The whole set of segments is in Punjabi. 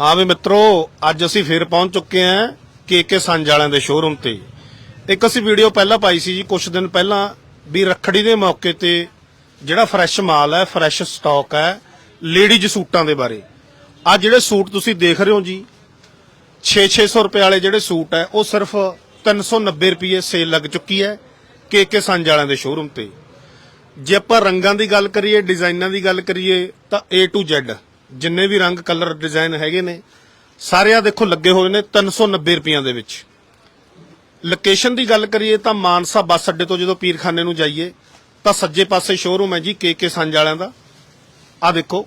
ਹਾਂ ਵੀ ਮਿੱਤਰੋ, ਅੱਜ ਅਸੀਂ ਫੇਰ ਪਹੁੰਚ ਚੁੱਕੇ ਹਾਂ ਕੇਕੇ ਸੰਜ ਵਾਲਿਆਂ ਦੇ ਸ਼ੋਰੂਮ ਤੇ। ਇੱਕ ਅਸੀਂ ਵੀਡੀਓ ਪਹਿਲਾਂ ਪਾਈ ਸੀ ਜੀ ਕੁਝ ਦਿਨ ਪਹਿਲਾਂ, ਵੀ ਰੱਖੜੀ ਦੇ ਮੌਕੇ ਤੇ ਜਿਹੜਾ ਫਰੈਸ਼ ਮਾਲ ਹੈ ਫਰੈਸ਼ ਸਟਾਕ ਹੈ ਲੇਡੀਜ਼ ਸੂਟਾਂ ਦੇ ਬਾਰੇ। ਆ ਜਿਹੜੇ ਸੂਟ ਤੁਸੀਂ ਦੇਖ ਰਹੇ ਹੋ ਜੀ 6-600 ਰੁਪਏ ਵਾਲੇ ਜਿਹੜੇ ਸੂਟ ਹੈ, ਉਹ ਸਿਰਫ 390 ਰੁਪਏ ਸੇਲ ਲੱਗ ਚੁੱਕੀ ਹੈ ਕੇਕੇ ਸੰਜ ਵਾਲਿਆਂ ਦੇ ਸ਼ੋਰੂਮ ਤੇ। ਜੇ ਆਪਾਂ ਰੰਗਾਂ ਦੀ ਗੱਲ ਕਰੀਏ ਡਿਜ਼ਾਈਨਾਂ ਦੀ ਗੱਲ ਕਰੀਏ, ਤਾਂ A to Z ਜਿੰਨੇ ਵੀ ਰੰਗ ਕਲਰ ਡਿਜ਼ਾਈਨ ਹੈਗੇ ਨੇ ਸਾਰੇ ਆ ਦੇਖੋ ਲੱਗੇ ਹੋਏ ਨੇ 390 ਰੁਪਈਆਂ ਦੇ ਵਿੱਚ। ਲੋਕੇਸ਼ਨ ਦੀ ਗੱਲ ਕਰੀਏ ਤਾਂ ਮਾਨਸਾ ਬੱਸ ਅੱਡੇ ਤੋਂ ਜਦੋਂ ਪੀਰਖਾਨੇ ਨੂੰ ਜਾਈਏ, ਤਾਂ ਸੱਜੇ ਪਾਸੇ ਸ਼ੋਰੂਮ ਹੈ ਜੀ ਕੇਕੇ ਸੰਜ ਵਾਲਿਆਂ ਦਾ। ਆ ਦੇਖੋ,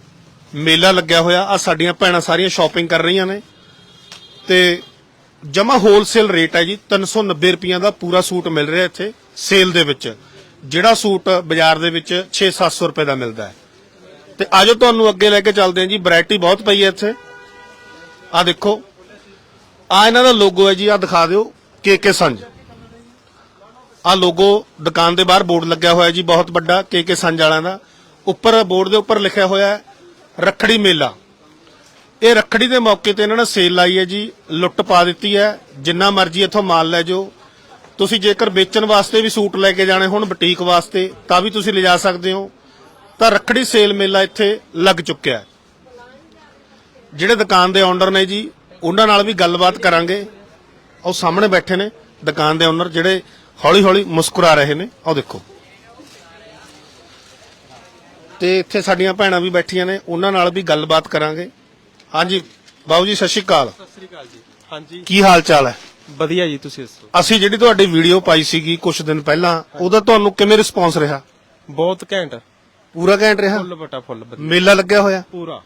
ਮੇਲਾ ਲੱਗਿਆ ਹੋਇਆ ਆ ਸਾਡੀਆਂ ਭੈਣਾਂ ਸਾਰੀਆਂ ਸ਼ਾਪਿੰਗ ਕਰ ਰਹੀਆਂ ਨੇ। ਤੇ ਜਮਾ ਹੋਲਸੇਲ ਰੇਟ ਹੈ ਜੀ 390 ਰੁਪਈਆ ਦਾ ਪੂਰਾ ਸੂਟ ਮਿਲ ਰਿਹਾ ਇੱਥੇ ਸੇਲ ਦੇ ਵਿੱਚ। ਜਿਹੜਾ ਸੂਟ ਬਾਜ਼ਾਰ ਦੇ ਵਿੱਚ 6-700 ਰੁਪਏ ਦਾ ਮਿਲਦਾ ਹੈ। ਤੇ ਆਜੋ ਤੁਹਾਨੂੰ ਅੱਗੇ ਲੈ ਕੇ ਚੱਲਦੇ ਹਾਂ ਜੀ ਵੈਰਾਈਟੀ ਬਹੁਤ ਪਈ ਹੈ ਇੱਥੇ। ਆ ਦੇਖੋ ਆ ਇਹਨਾਂ ਦਾ ਲੋਗੋ ਹੈ ਜੀ ਆ ਦਿਖਾ ਦਿਓ, ਕੇਕੇ ਸੰਜ। ਆ ਲੋਗੋ ਦੁਕਾਨ ਦੇ ਬਾਹਰ ਬੋਰਡ ਲੱਗਿਆ ਹੋਇਆ ਜੀ, ਬਹੁਤ ਵੱਡਾ, ਕੇਕੇ ਸੰਜ ਵਾਲਿਆਂ ਦਾ। ਉੱਪਰ ਬੋਰਡ ਦੇ ਉੱਪਰ ਲਿਖਿਆ ਹੋਇਆ ਹੈ, ਰੱਖੜੀ ਮੇਲਾ। ਇਹ ਰੱਖੜੀ ਦੇ ਮੌਕੇ ਤੇ ਇਹਨਾਂ ਨੇ ਸੇਲ ਲਾਈ ਹੈ ਜੀ, ਲੁੱਟ ਪਾ ਦਿੱਤੀ ਹੈ, ਜਿੰਨਾ ਮਰਜ਼ੀ ਇੱਥੋਂ ਮਾਲ ਲੈ ਜਾਓ। ਤੁਸੀਂ ਜੇਕਰ ਵੇਚਣ ਵਾਸਤੇ ਵੀ ਸੂਟ ਲੈ ਕੇ ਜਾਣੇ ਹੋਣ, ਬੁਟੀਕ ਵਾਸਤੇ, ਤਾਂ ਵੀ ਤੁਸੀਂ ਲਿਜਾ ਸਕਦੇ ਹੋ। ਤਾਂ ਰੱਖੜੀ ਸੇਲ ਮੇਲਾ ਇੱਥੇ ਲੱਗ ਚੁੱਕਿਆ ਹੈ। ਜਿਹੜੇ ਦੁਕਾਨ ਦੇ ਓਨਰ ਨੇ ਜੀ ਉਹਨਾਂ ਨਾਲ ਵੀ ਗੱਲਬਾਤ ਕਰਾਂਗੇ। ਉਹ ਸਾਹਮਣੇ ਬੈਠੇ ਨੇ ਦੁਕਾਨ ਦੇ ਓਨਰ ਜਿਹੜੇ ਹੌਲੀ ਹੌਲੀ ਮੁਸਕਰਾ ਰਹੇ ਨੇ। ਆਹ ਦੇਖੋ। ਤੇ ਇੱਥੇ ਸਾਡੀਆਂ ਭੈਣਾਂ ਵੀ ਬੈਠੀਆਂ ਨੇ ਉਹਨਾਂ ਨਾਲ ਵੀ ਗੱਲਬਾਤ ਕਰਾਂਗੇ। ਹਾਂਜੀ ਬਾਬੂ ਜੀ ਸਤਿ ਸ਼੍ਰੀ ਅਕਾਲ। ਸਤਿ ਸ੍ਰੀ ਅਕਾਲ ਜੀ। ਹਾਂਜੀ। ਕੀ ਹਾਲ ਚਾਲ ਹੈ? ਵਧੀਆ ਜੀ ਤੁਸੀਂ ਦੱਸੋ? ਅਸੀਂ ਜਿਹੜੀ ਤੁਹਾਡੀ ਵੀਡੀਓ ਪਾਈ ਸੀਗੀ ਕੁਝ ਦਿਨ ਪਹਿਲਾਂ ਉਹਦਾ ਤੁਹਾਨੂੰ ਕਿਵੇਂ ਰਿਸਪੌਂਸ ਰਿਹਾ? ਬਹੁਤ ਘੈਂਟ। ਪੂਰਾ ਘੈਂਟ ਰਿਹਾ? ਫੁੱਲ ਬਟਾ ਫੁੱਲ ਵਧੀਆ। ਮੇਲਾ ਲੱਗਿਆ ਹੋਇਆ? ਪੂਰਾ।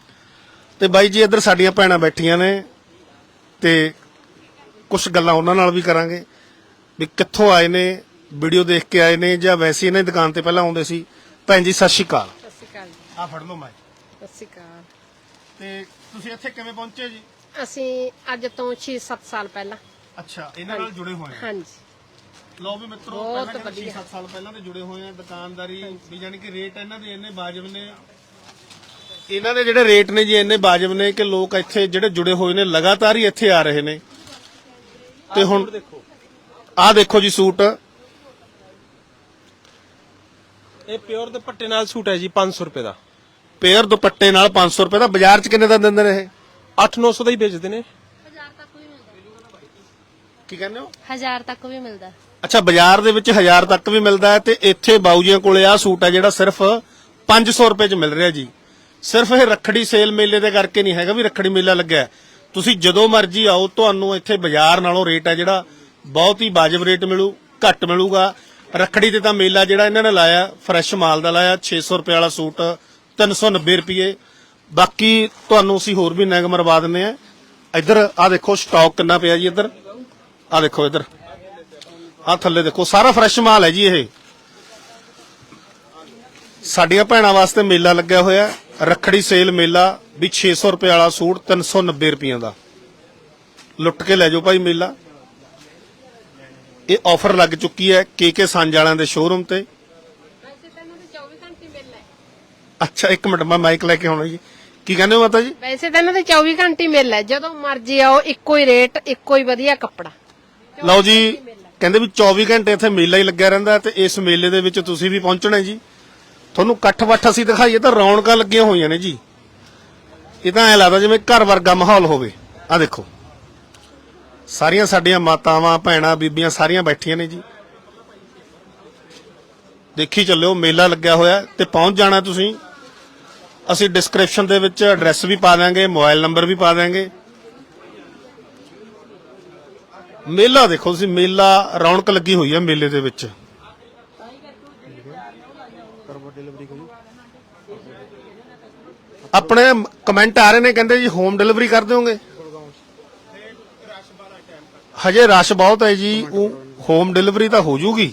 ਤੇ ਬਾਈ ਜੀ ਇੱਧਰ ਸਾਡੀਆਂ ਭੈਣਾਂ ਬੈਠੀਆਂ ਨੇ ਤੇ ਕੁਝ ਗੱਲਾਂ ਉਹਨਾਂ ਨਾਲ ਵੀ ਕਰਾਂਗੇ ਵੀ ਕਿੱਥੋਂ ਆਏ ਨੇ ਵੀਡੀਓ ਦੇਖ ਕੇ ਆਏ ਨੇ ਜਾਂ ਵੈਸੇ ਇਹਨਾਂ ਦੀ ਦੁਕਾਨ ਤੇ ਪਹਿਲਾਂ ਆਉਂਦੇ ਸੀ। ਭੈਣ ਜੀ ਸਤਿ ਸ਼੍ਰੀ ਅਕਾਲ। ਸਤਿ ਸ਼੍ਰੀ ਅਕਾਲ ਜੀ। ਆ ਫੜ ਲਓ ਮੈਂ ਸਤਿ ਸ਼੍ਰੀ ਅਕਾਲ। ਤੇ ਤੁਸੀਂ ਇੱਥੇ ਕਿਵੇਂ ਪਹੁੰਚੇ ਜੀ? ਅਸੀਂ ਅੱਜ ਤੋਂ 6-7 ਸਾਲ ਪਹਿਲਾਂ। ਅੱਛਾ ਇਹਨਾਂ ਨਾਲ ਜੁੜੇ ਹੋਏ ਹਾਂਜੀ। ਲਓ ਵੀ ਮਿੱਤਰੋ ਬਹੁਤ ਪਹਿਲਾਂ ਵਧੀਆ। 7 ਸਾਲ ਪਹਿਲਾਂ ਦੇ ਜੁੜੇ ਹੋਏ ਆ ਦੁਕਾਨਦਾਰੀ ਵੀ ਜਾਨੀ ਕਿ ਰੇਟ ਇਹਨਾਂ ਦੇ ਇੰਨੇ ਵਾਜਬ ਨੇ। ਇਹਨਾਂ ਦੇ ਜਿਹੜੇ ਰੇਟ ਨੇ ਜੀ ਇੰਨੇ ਵਾਜਬ ਨੇ ਕਿ ਲੋਕ ਇੱਥੇ ਜਿਹੜੇ ਜੁੜੇ ਹੋਏ ਨੇ ਲਗਾਤਾਰ ਹੀ ਇੱਥੇ ਆ ਰਹੇ ਨੇ। ਤੇ ਹੁਣ ਦੇਖੋ। ਆਹ ਦੇਖੋ ਜੀ ਸੂਟ। ਇਹ ਪਿਓਰ ਦੁਪੱਟੇ ਨਾਲ ਸੂਟ ਹੈ ਜੀ 500 ਰੁਪਏ ਦਾ। ਪੇਅਰ ਦੁਪੱਟੇ ਨਾਲ 500 ਰੁਪਏ ਦਾ। ਬਾਜ਼ਾਰ 'ਚ ਕਿੰਨੇ ਦਾ ਦਿੰਦੇ ਨੇ ਇਹ? 8-900 ਦਾ ਹੀ ਵੇਚਦੇ ਨੇ। ਕੀ ਕਹਿੰਦੇ ਹੋ? ਹਜ਼ਾਰ ਤੱਕ ਵੀ ਮਿਲਦਾ। ਅੱਛਾ ਬਾਜ਼ਾਰ ਦੇ ਵਿੱਚ 1000 ਤੱਕ ਵੀ ਮਿਲਦਾ ਹੈ ਤੇ ਇੱਥੇ ਬਾਊਜੀਆਂ ਕੋਲੇ ਆਹ ਸੂਟ ਹੈ ਜਿਹੜਾ ਸਿਰਫ 500 ਰੁਪਏ 'ਚ ਮਿਲ ਰਿਹਾ ਜੀ। ਸਿਰਫ ਇਹ ਰੱਖੜੀ ਸੇਲ ਮੇਲੇ ਦੇ ਕਰਕੇ ਨਹੀਂ ਹੈਗਾ ਵੀ ਰੱਖੜੀ ਮੇਲਾ ਲੱਗਿਆ ਹੈ। ਤੁਸੀਂ ਜਦੋਂ ਮਰਜ਼ੀ ਆਓ ਤੁਹਾਨੂੰ ਇੱਥੇ ਬਾਜ਼ਾਰ ਨਾਲੋਂ ਰੇਟ ਹੈ ਜਿਹੜਾ ਬਹੁਤ ਹੀ ਵਾਜਬ ਰੇਟ ਮਿਲੂ ਘੱਟ ਮਿਲੂਗਾ। ਰੱਖੜੀ ਤੇ ਤਾਂ ਮੇਲਾ ਜਿਹੜਾ ਇਹਨਾਂ ਨੇ ਲਾਇਆ ਫਰੈਸ਼ ਮਾਲ ਦਾ ਲਾਇਆ 600 ਰੁਪਏ ਵਾਲਾ ਸੂਟ 390 ਰੁਪਏ। ਬਾਕੀ ਤੁਹਾਨੂੰ ਅਸੀਂ ਹੋਰ ਵੀ ਨਗ ਮਰਵਾ ਦਿੰਨੇ ਆ ਇੱਧਰ ਆਹ ਦੇਖੋ ਸਟਾਕ ਕਿੰਨਾ ਪਿਆ ਜੀ ਇੱਧਰ। ਆਹ ਦੇਖੋ ਇੱਧਰ। ਆਹ ਥੱਲੇ ਦੇਖੋ ਸਾਰਾ ਫਰੈਸ਼ ਮਾਲ ਹੈ ਜੀ ਇਹ। ਸਾਡੀਆਂ ਭੈਣਾਂ ਵਾਸਤੇ ਮੇਲਾ ਲੱਗਿਆ ਹੋਇਆ ਹੈ। ਰੱਖੜੀ ਸੇਲ ਮੇਲਾ ਵੀ 600 ਰੁਪਏ ਵਾਲਾ ਸੂਟ 390 ਰੁਪਈਆਂ ਦਾ। ਲੁੱਟ ਕੇ ਲੈ ਜਾਓ ਭਾਈ ਮੇਲਾ। ਇਹ ਆਫਰ ਲੱਗ ਚੁੱਕੀ ਹੈ ਕੇਕੇ ਸੰਜ ਵਾਲਿਆਂ ਦੇ ਸ਼ੋਰੂਮ ਤੇ। ਵੈਸੇ ਤੈਨੂੰ ਤਾਂ 24 ਘੰਟੇ ਮਿਲਣਾ ਅੱਛਾ ਇੱਕ ਮਿੰਟ ਮੈਂ ਮਾਈਕ ਲੈ ਕੇ ਆਉਣਾ ਜੀ। ਕੀ ਕਹਿੰਦੇ ਹੋ ਮਾਤਾ ਜੀ? ਵੈਸੇ ਤਾਂ 24 ਘੰਟੇ ਮਿਲਣਾ ਜਦੋਂ ਮਰਜ਼ੀ ਆਓ ਇੱਕੋ ਹੀ ਰੇਟ ਇੱਕੋ ਹੀ ਵਧੀਆ ਕੱਪੜਾ। ਲਓ ਜੀ, ਕਹਿੰਦੇ ਵੀ 24 ਘੰਟੇ ਇੱਥੇ ਮੇਲਾ ਹੀ ਲੱਗਿਆ ਰਹਿੰਦਾ ਤੇ ਇਸ ਮੇਲੇ ਦੇ ਵਿੱਚ ਤੁਸੀਂ ਵੀ ਪਹੁੰਚਣਾ ਜੀ। ਤੁਹਾਨੂੰ ਇਕੱਠ ਵੱਠ ਅਸੀਂ ਦਿਖਾਈਏ ਤਾਂ ਰੌਣਕਾਂ ਲੱਗੀਆਂ ਹੋਈਆਂ ਨੇ ਜੀ। ਇਹ ਤਾਂ ਐ ਲੱਗਦਾ ਜਿਵੇਂ ਘਰ ਵਰਗਾ ਮਾਹੌਲ ਹੋਵੇ। ਆ ਦੇਖੋ। ਸਾਰੀਆਂ ਸਾਡੀਆਂ ਮਾਤਾਵਾਂ, ਭੈਣਾਂ, ਬੀਬੀਆਂ ਸਾਰੀਆਂ ਬੈਠੀਆਂ ਨੇ ਜੀ। ਦੇਖੀ ਚੱਲਿਓ, ਮੇਲਾ ਲੱਗਿਆ ਹੋਇਆ ਤੇ ਪਹੁੰਚ ਜਾਣਾ ਤੁਸੀਂ। ਅਸੀਂ ਡਿਸਕ੍ਰਿਪਸ਼ਨ ਦੇ ਵਿੱਚ ਐਡਰੈਸ ਵੀ ਪਾ ਦਾਂਗੇ ਮੋਬਾਈਲ ਨੰਬਰ ਵੀ ਪਾ ਦਾਂਗੇ ਮੇਲਾ ਦੇਖੋ ਤੁਸੀਂ ਮੇਲਾ ਰੌਣਕ ਲੱਗੀ ਹੋਈ ਹੈ ਮੇਲੇ ਦੇ ਵਿੱਚ। ਆਪਣੇ ਕਮੈਂਟ ਆ ਰਹੇ ਨੇ ਕਹਿੰਦੇ ਜੀ ਹੋਮ ਡਿਲੀਵਰੀ ਕਰ ਦਿਓਗੇ? ਹਜੇ ਰਸ਼ ਬਹੁਤ ਹੈ ਜੀ ਉਹ ਹੋਮ ਡਿਲੀਵਰੀ ਤਾਂ ਹੋ ਜੂਗੀ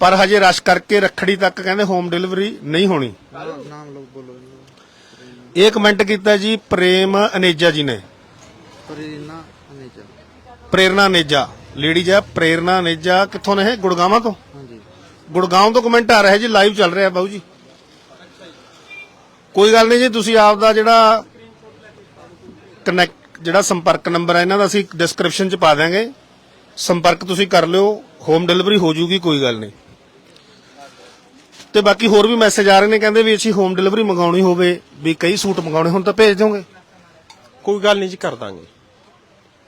ਪਰ ਹਜੇ ਰਸ਼ ਕਰਕੇ ਰੱਖੜੀ ਤੱਕ ਕਹਿੰਦੇ ਹੋਮ ਡਿਲੀਵਰੀ ਨਹੀਂ ਹੋਣੀ। ਇਹ ਕਮੈਂਟ ਕੀਤਾ ਜੀ ਪ੍ਰੇਮ ਅਨੇਜਾ ਜੀ ਨੇ। ਪ੍ਰੇਰਨਾ ਅਨੇਜਾ। ਪ੍ਰੇਰਨਾ ਨੇਜਾ ਲੇਡੀਜ਼ ਹੈ ਪ੍ਰੇਰਨਾ ਨੇਜਾ ਕਿੱਥੋਂ ਨੇ ਇਹ? ਗੁੜਗਾਵਾਂ ਤੋਂ? ਹਾਂਜੀ। ਗੁੜਗਾਉਂ ਤੋਂ ਕਮੈਂਟ ਆ ਰਿਹਾ ਜੀ ਲਾਈਵ ਚੱਲ ਰਿਹਾ ਬਾਬੂ ਜੀ। ਕੋਈ ਗੱਲ ਨਹੀਂ ਜੀ ਤੁਸੀਂ ਆਪ ਦਾ ਜਿਹੜਾ ਕਨੈਕਟ ਜਿਹੜਾ ਸੰਪਰਕ ਨੰਬਰ ਹੈ ਇਹਨਾਂ ਦਾ ਅਸੀਂ ਡਿਸਕ੍ਰਿਪਸ਼ਨ 'ਚ ਪਾ ਦਿਆਂਗੇ। ਸੰਪਰਕ ਤੁਸੀਂ ਕਰ ਲਿਓ ਹੋਮ ਡਿਲੀਵਰੀ ਹੋ ਜੂਗੀ ਕੋਈ ਗੱਲ ਨਹੀਂ। ਤੇ ਬਾਕੀ ਹੋਰ ਵੀ ਮੈਸੇਜ ਆ ਰਹੇ ਨੇ ਕਹਿੰਦੇ ਵੀ ਅਸੀਂ ਹੋਮ ਡਿਲੀਵਰੀ ਮੰਗਾਉਣੀ ਹੋਵੇ ਵੀ ਕਈ ਸੂਟ ਮੰਗਾਉਣੇ ਹੁਣ ਤਾਂ ਭੇਜ ਦਿਓਗੇ। ਕੋਈ ਗੱਲ ਨਹੀਂ ਜੀ ਕਰ ਦਾਂਗੇ।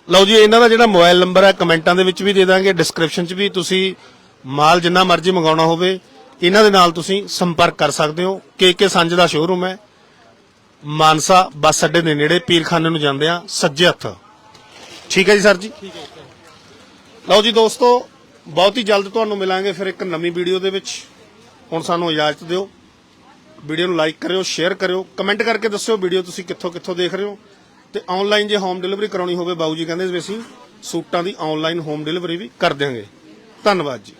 ਲਓ ਜੀ ਇਹਨਾਂ ਦਾ ਜਿਹੜਾ ਮੋਬਾਈਲ ਨੰਬਰ ਹੈ ਕਮੈਂਟਾਂ ਦੇ ਵਿੱਚ ਵੀ ਦੇ ਦਾਂਗੇ ਡਿਸਕ੍ਰਿਪਸ਼ਨ 'ਚ ਵੀ ਤੁਸੀਂ ਮਾਲ ਜਿੰਨਾ ਮਰਜ਼ੀ ਮੰਗਾਉਣਾ ਹੋਵੇ ਇਹਨਾਂ ਦੇ ਨਾਲ ਤੁਸੀਂ ਸੰਪਰਕ ਕਰ ਸਕਦੇ ਹੋ। ਕੇ ਕੇ ਸੰਜ ਦਾ ਸ਼ੋਰੂਮ ਹੈ। ਮਾਨਸਾ ਬੱਸ ਅੱਡੇ ਦੇ ਨੇੜੇ ਪੀਰਖਾਨੇ ਨੂੰ ਜਾਂਦੇ ਆ ਸੱਜੇ ਹੱਥ। ਠੀਕ ਹੈ ਜੀ ਸਰ ਜੀ? ਲਓ ਜੀ ਦੋਸਤੋ ਬਹੁਤ ਹੀ ਜਲਦ ਤੁਹਾਨੂੰ ਮਿਲਾਂਗੇ ਫਿਰ ਇੱਕ ਨਵੀਂ ਵੀਡੀਓ ਦੇ ਵਿੱਚ। ਹੁਣ ਸਾਨੂੰ ਇਜਾਜ਼ਤ ਦਿਓ। ਵੀਡੀਓ ਨੂੰ ਲਾਈਕ ਕਰਿਓ ਸ਼ੇਅਰ ਕਰਿਓ। ਕਮੈਂਟ ਕਰਕੇ ਦੱਸਿਓ ਵੀਡੀਓ ਤੁਸੀਂ ਕਿੱਥੋਂ ਕਿੱਥੋਂ ਦੇਖ ਰਹੇ ਹੋ। ਤੇ ਆਨਲਾਈਨ ਜੇ ਹੋਮ ਡਿਲੀਵਰੀ ਕਰਾਉਣੀ ਹੋਵੇ ਬਾਊ ਜੀ ਕਹਿੰਦੇ ਵੀ ਅਸੀਂ ਸੂਟਾਂ ਦੀ ਆਨਲਾਈਨ ਹੋਮ ਡਿਲੀਵਰੀ ਵੀ ਕਰ ਦਿਆਂਗੇ। ਧੰਨਵਾਦ ਜੀ।